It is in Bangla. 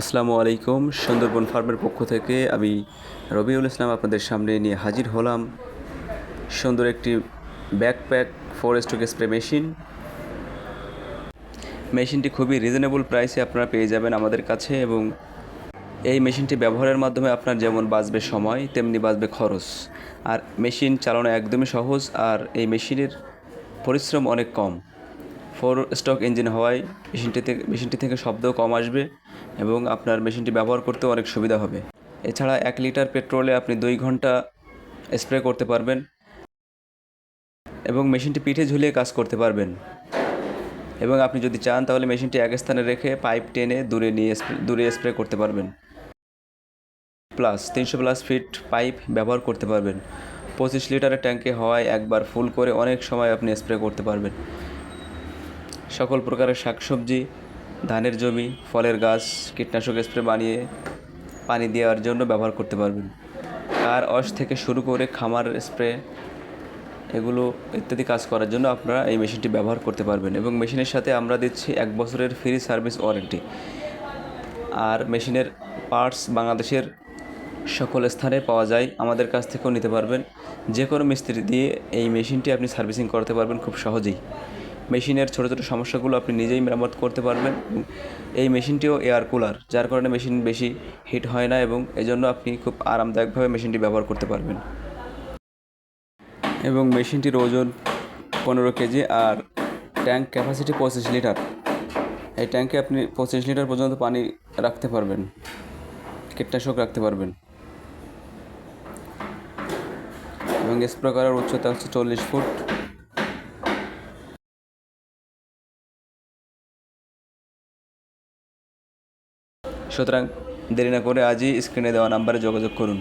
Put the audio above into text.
আসসালামু আলাইকুম, সুন্দরবন ফার্মের পক্ষ থেকে আমি রবিউল ইসলাম আপনাদের সামনে নিয়ে হাজির হলাম। সুন্দর একটি backpack four stroke spray machine মেশিনটি খুবই রিজনেবল প্রাইসে আপনারা পেয়ে যাবেন আমাদের কাছে এবং এই মেশিনটি ব্যবহারের মাধ্যমে আপনার যেমন বাঁচবে সময়, তেমনি বাঁচবে খরচ। আর মেশিন চালানো একদমই সহজ, আর এই মেশিনের পরিশ্রম অনেক কম। ফোর স্টক ইঞ্জিন হওয়ায় মেশিনটি থেকে মেশিনটি থেকে শব্দ কম আসবে এবং আপনার মেশিনটি ব্যবহার করতেও অনেক সুবিধা হবে। এছাড়া এক লিটার পেট্রোলে আপনি দুই ঘণ্টা স্প্রে করতে পারবেন এবং মেশিনটি পিঠে ঝুলিয়ে কাজ করতে পারবেন। এবং আপনি যদি চান তাহলে মেশিনটি এক স্থানে রেখে পাইপ টেনে দূরে নিয়ে দূরে স্প্রে করতে পারবেন। প্লাস তিনশো প্লাস ফিট পাইপ ব্যবহার করতে পারবেন। পঁচিশ লিটারের ট্যাঙ্কে হওয়ায় একবার ফুল করে অনেক সময় আপনি স্প্রে করতে পারবেন। সকল প্রকারের শাকসবজি, ধানের জমি, ফলের গাছ, কীটনাশক স্প্রে বানিয়ে পানি দেওয়ার জন্য ব্যবহার করতে পারবেন। কার অস থেকে শুরু করে খামার স্প্রে, এগুলো ইত্যাদি কাজ করার জন্য আপনারা এই মেশিনটি ব্যবহার করতে পারবেন এবং মেশিনের সাথে আমরা দিচ্ছি এক বছরের ফ্রি সার্ভিস ওয়ারেন্টি। আর মেশিনের পার্টস বাংলাদেশের সকল স্থানে পাওয়া যায়, আমাদের কাছ থেকেও নিতে পারবেন। যে কোনো মিস্ত্রি দিয়ে এই মেশিনটি আপনি সার্ভিসিং করতে পারবেন খুব সহজেই। মেশিনের ছোটো ছোটো সমস্যাগুলো আপনি নিজেই মেরামত করতে পারবেন। এই মেশিনটিও এয়ার কুলার, যার কারণে মেশিন বেশি হিট হয় না এবং এজন্য আপনি খুব আরামদায়কভাবে মেশিনটি ব্যবহার করতে পারবেন। এবং মেশিনটির ওজন পনেরো কেজি আর ট্যাঙ্ক ক্যাপাসিটি পঁচিশ লিটার। এই ট্যাঙ্কে আপনি পঁচিশ লিটার পর্যন্ত পানি রাখতে পারবেন, কীটনাশক রাখতে পারবেন। এবং স্প্রে করার উচ্চতা হচ্ছে চল্লিশ ফুট। সুতরাং দেরি না করে আজই স্ক্রিনে দেওয়া নাম্বারে যোগাযোগ করুন।